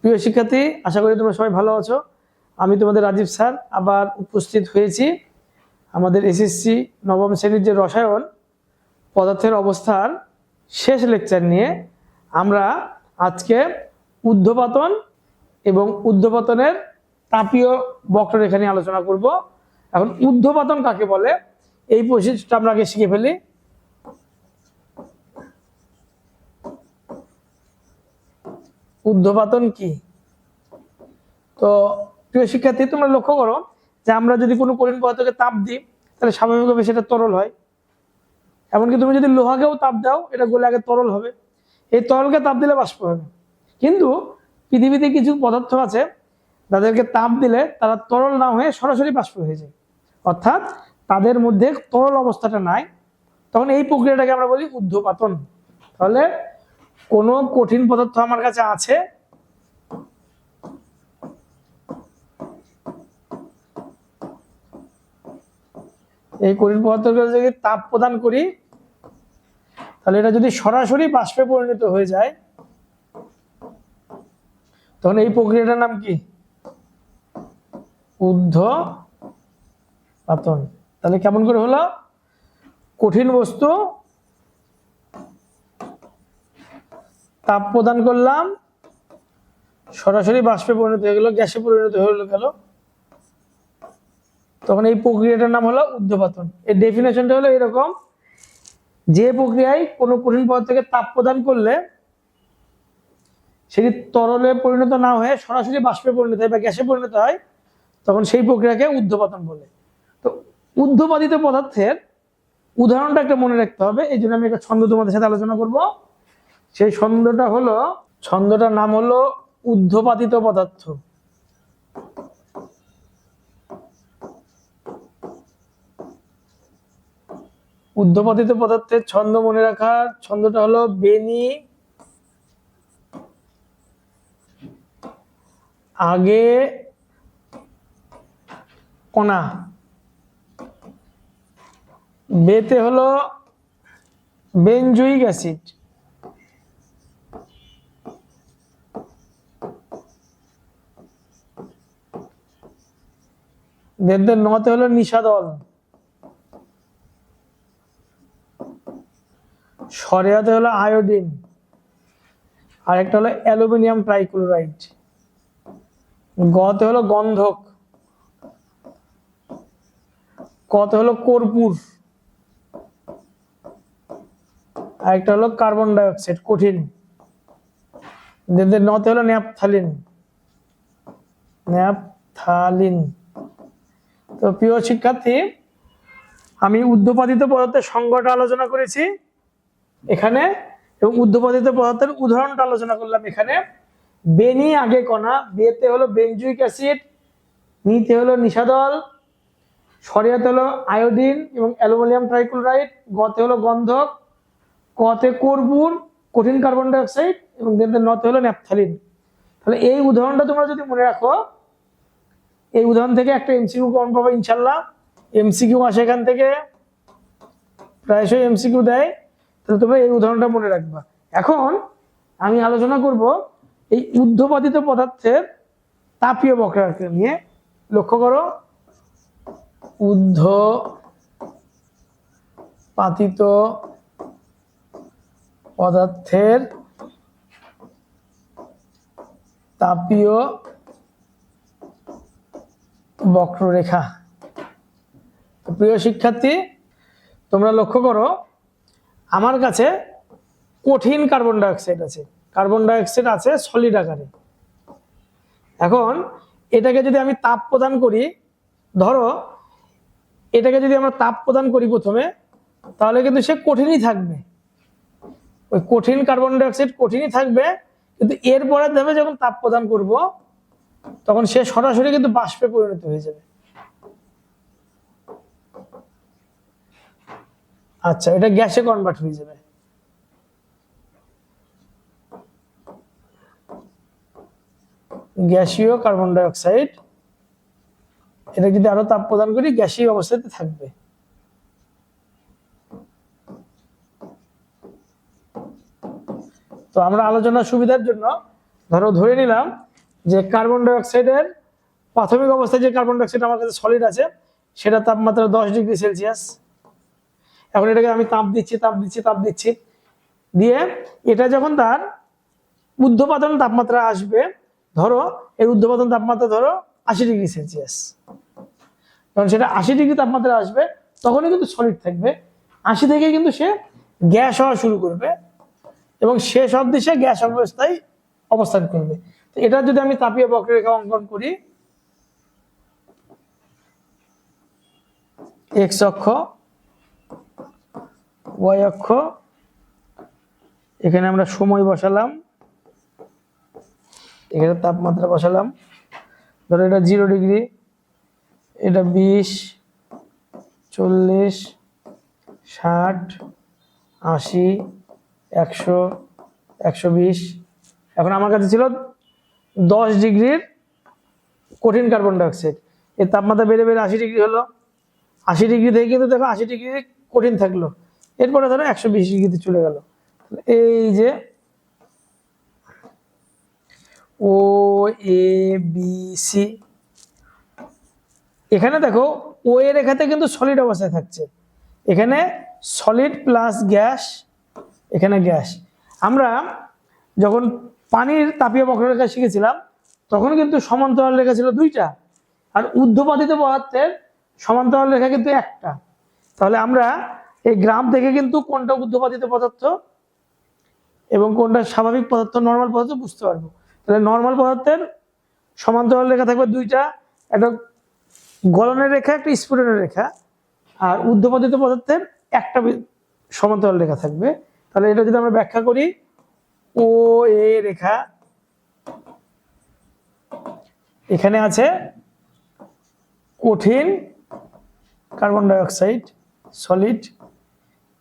প্রিয় শিক্ষার্থী, আশা করি তোমরা সবাই ভালো আছো। আমি তোমাদের রাজীব স্যার, আবার উপস্থিত হয়েছি আমাদের এসএসসি নবম শ্রেণির যে রসায়ন, পদার্থের অবস্থার শেষ লেকচার নিয়ে আমরা আজকে ঊর্ধ্বপাতন এবং উদ্ধপাতনের তাপীয় বক্ররেখা নিয়ে আলোচনা করব। এখন ঊর্ধ্বপাতন কাকে বলে? এই প্রসেসটা আমরা আগে শিখে ফেলি। ঊর্ধ্বপাতন কি? তো প্রিয় শিক্ষার্থী, তোমরা লক্ষ্য করো যে আমরা যদি কোনো কঠিন পদার্থকে তাপ দিই, তাহলে স্বাভাবিকভাবে সেটা তরল হয়। এমনকি তুমি যদি লোহাকেও তাপ দাও, এটা গলে আগে তরল হবে। এই তরলকে তাপ দিলে বাষ্প হবে। কিন্তু পৃথিবীতে কিছু পদার্থ আছে, তাদেরকে তাপ দিলে তারা তরল না হয়ে সরাসরি বাষ্প হয়ে যায়। অর্থাৎ তাদের মধ্যে তরল অবস্থাটা নাই। তখন এই প্রক্রিয়াটাকে আমরা বলি ঊর্ধ্বপাতন। তাহলে কোনো কঠিন পদার্থ আমার কাছে আছে? এই কঠিন পদার্থকে যদি তাপ প্রদান করি, তাহলে এটা যদি সরাসরি বাষ্পে পরিণত হয়ে যায়, তখন এই প্রক্রিয়াটার নাম কি? ঊর্ধ্ব পাতন। তাহলে কেমন করে হলো? কঠিন বস্তু তাপ প্রদান করলাম, সরাসরি বাষ্পে পরিণত হয়ে গেল, গ্যাসে পরিণত হয়ে গেল। তখন এই প্রক্রিয়াটার নাম হলো ঊর্ধ্বপাতন। এর ডেফিনেশনটা হলো এরকম, যে প্রক্রিয়ায় কোনো কঠিন পদার্থকে তাপ প্রদান করলে সেটি তরলে পরিণত না হয়ে সরাসরি বাষ্পে পরিণত হয় বা গ্যাসে পরিণত হয়, তখন সেই প্রক্রিয়াকে ঊর্ধ্বপাতন বলে। তো ঊর্ধ্বপাতিত পদার্থের উদাহরণটা একটা মনে রাখতে হবে, এই জন্য আমি একটা ছন্দ তোমাদের সাথে আলোচনা করব। সেই ছন্দটা হলো, ছন্দটার নাম হলো ঊর্ধ্বপাতিত পদার্থ। ঊর্ধ্বপাতিত পদার্থের ছন্দ মনে রাখার ছন্দটা হলো বেনি। আগে কণা। বেতে হলো বেনজুইক অ্যাসিড। দেবদের নতে হলো নিষাদল সরেয়াতে হলো আয়োডিন। আর একটা হলো অ্যালুমিনিয়াম ট্রাইক্লোরাইড। গতে হলো গন্ধক। কতে হলো কর্পূর। আর একটা হলো কার্বন ডাইঅক্সাইড, কঠিন। দেবদের নতে হলো ন্যাপথালিন। ন্যাপথালিন। তো প্রিয় শিক্ষার্থী, আমি উদ্যোপাদিত পদার্থের সংজ্ঞাটা আলোচনা করেছি এখানে এবং উদ্যোপাদিত পদার্থের উদাহরণটা আলোচনা করলাম এখানে। বেনি আগে কণা বেতে হলো বেনজুইক অ্যাসিড, নিতে হলো নিষাদল, সরিয়াতে হলো আয়োডিন এবং অ্যালুমিনিয়াম ট্রাইক্লোরাইড, গতে হলো গন্ধক, কতে কর্পূর, কঠিন কার্বন ডাইঅক্সাইড এবং নতে হলো ন্যাপথালিন। তাহলে এই উদাহরণটা তোমরা যদি মনে রাখো এই উদাহরণ থেকে একটা এমসিকিউ কমন পাবো ইনশাল্লাহ। এমসিকিউ আসে এখান থেকে, প্রায়শই এমসিকিউ দেয়। তাহলে তোমরা এই উদাহরণটা মনে রাখবা। এখন আমি আলোচনা করব এই ঊর্ধ্বপাতিত পদার্থের তাপীয় বক্রাকে নিয়ে। লক্ষ্য করো উদ্ধ পাতিত পদার্থের তাপীয় বক্ররেখা। প্রিয় শিক্ষার্থী, তোমরা লক্ষ্য করো, আমার কাছে কঠিন কার্বন ডাইঅক্সাইড আছে। কার্বন ডাইঅক্সাইড আছে সলিড আকারে। এখন এটাকে যদি আমি তাপ প্রদান করি, ধরো, এটাকে যদি আমরা তাপ প্রদান করি প্রথমে, তাহলে কিন্তু সে কঠিনই থাকবে। ওই কঠিন কার্বন ডাইঅক্সাইড কঠিনই থাকবে, কিন্তু এরপরে দেবে যখন তাপ প্রদান করব তখন সে সরাসরি কিন্তু বাষ্পে পরিণত হয়ে যাবে। আচ্ছা এটা গ্যাসে কনভার্ট হয়ে যাবে। গ্যাসীয় কার্বন ডাইঅক্সাইড এটা যদি আরও তাপ প্রদান করি, গ্যাসীয় অবস্থাতে থাকবে। তো আমরা আলোচনার সুবিধার জন্য, ধরো ধরে নিলাম যে কার্বন ডাইঅক্সাইডের প্রাথমিক অবস্থায় যে কার্বন ডাইঅক্সাইড আমার কাছে সলিড আছে, সেটা তাপমাত্রা দশ ডিগ্রি সেলসিয়াস। এখন এটাকে আমি তাপ দিচ্ছি তাপ দিচ্ছি তাপ দিচ্ছি। দিয়ে এটা যখন তার ঊর্ধ্বপাতন তাপমাত্রা আসবে, ধরো এর ঊর্ধ্বপাতন তাপমাত্রা ধরো আশি ডিগ্রি সেলসিয়াস। যখন সেটা আশি ডিগ্রি তাপমাত্রা আসবে, তখনই কিন্তু সলিড থাকবে। আশি থেকে কিন্তু সে গ্যাস হওয়া শুরু করবে এবং শেষ অবধি সে গ্যাস অবস্থায় অবস্থান করবে। এটা যদি আমি তাপীয় বক্ররেখা অঙ্কন করি এক্স অক্ষ ওয়াই অক্ষ, এখানে আমরা সময় বসালাম, এখানে তাপমাত্রা বসালাম, ধরো এটা জিরো ডিগ্রি, এটা বিশ, চল্লিশ, ষাট, আশি, একশো একশো বিশ, এখন আমার কাছে ছিল দশ ডিগ্রির কঠিন কার্বন ডাইঅক্সাইড। এর তাপমাত্রা বেড়ে বেড়ে আশি ডিগ্রি হলো। আশি ডিগ্রি থেকে কিন্তু দেখো আশি ডিগ্রি কঠিন থাকল। এরপরে ধরো একশো বিশ ডিগ্রিতে চলে গেল। এই যে ও, এ, বি, সি। এখানে দেখো ও এর রেখাতে কিন্তু সলিড অবস্থায় থাকছে। এখানে সলিড প্লাস গ্যাস এখানে গ্যাস আমরা যখন পানির তাপীয় বক্ররেখা শিখেছিলাম তখন কিন্তু সমান্তরাল রেখা ছিল দুইটা। আর ঊর্ধ্বপাতিত পদার্থের সমান্তরাল রেখা কিন্তু একটা। তাহলে আমরা এই গ্রাম থেকে কিন্তু কোনটা ঊর্ধ্বপাতিত পদার্থ এবং কোনটা স্বাভাবিক পদার্থ নর্মাল পদার্থ বুঝতে পারব। তাহলে নর্মাল পদার্থের সমান্তরাল রেখা থাকবে দুইটা। একটা গলনের রেখা, একটা স্ফুটনের রেখা। আর ঊর্ধ্বপাতিত পদার্থের একটা সমান্তরাল রেখা থাকবে। তাহলে এটা যদি আমরা ব্যাখ্যা করি ও, এ রেখা। এখানে আছে কঠিন কার্বন ডাইঅক্সাইড, সলিড।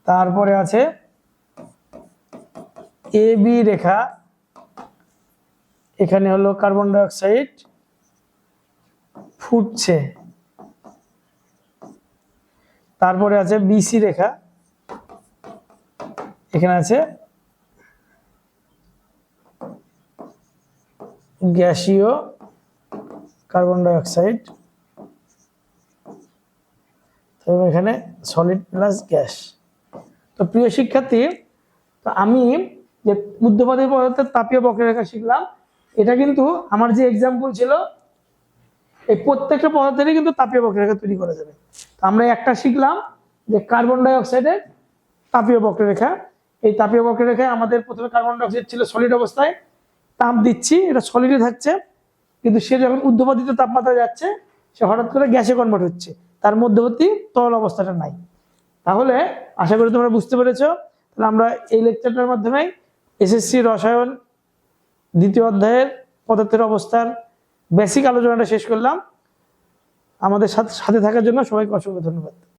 তারপরে আছে এ বি রেখা। এখানে হলো কার্বন ডাইঅক্সাইড ফুটছে। তারপরে আছে বিসি রেখা। এখানে আছে গ্যাসীয় কার্বন ডাইঅক্সাইড। তো এখানে সলিড প্লাস গ্যাস তো প্রিয় শিক্ষার্থী, তো আমি যে বুদ্ধবাদী পদার্থের তাপীয় বক্ররেখা শিখলাম, এটা কিন্তু আমার যে এক্সাম্পল ছিল, এই প্রত্যেকটা পদার্থেরই কিন্তু তাপীয় বক্ররেখা তৈরি করা যাবে। তো আমরা একটা শিখলাম যে কার্বন ডাইঅক্সাইডের তাপীয় বক্ররেখা এই তাপীয় বক্ররেখায় আমাদের প্রথমে কার্বন ডাইঅক্সাইড ছিল সলিড অবস্থায় তাপ দিচ্ছি, এটা সলিডে থাকছে, কিন্তু সে যখন ঊর্ধ্বপাতিত তাপমাত্রা যাচ্ছে, সে হঠাৎ করে গ্যাসে কনভার্ট হচ্ছে। তার মধ্যবর্তী তরল অবস্থাটা নাই। তাহলে আশা করি তোমরা বুঝতে পেরেছ, তাহলে আমরা এই লেকচারটার মাধ্যমে এসএসসি রসায়ন দ্বিতীয় অধ্যায়ের পদার্থের অবস্থার বেসিক আলোচনাটা শেষ করলাম। আমাদের সাথে সাথে থাকার জন্য সবাইকে অসংখ্য ধন্যবাদ।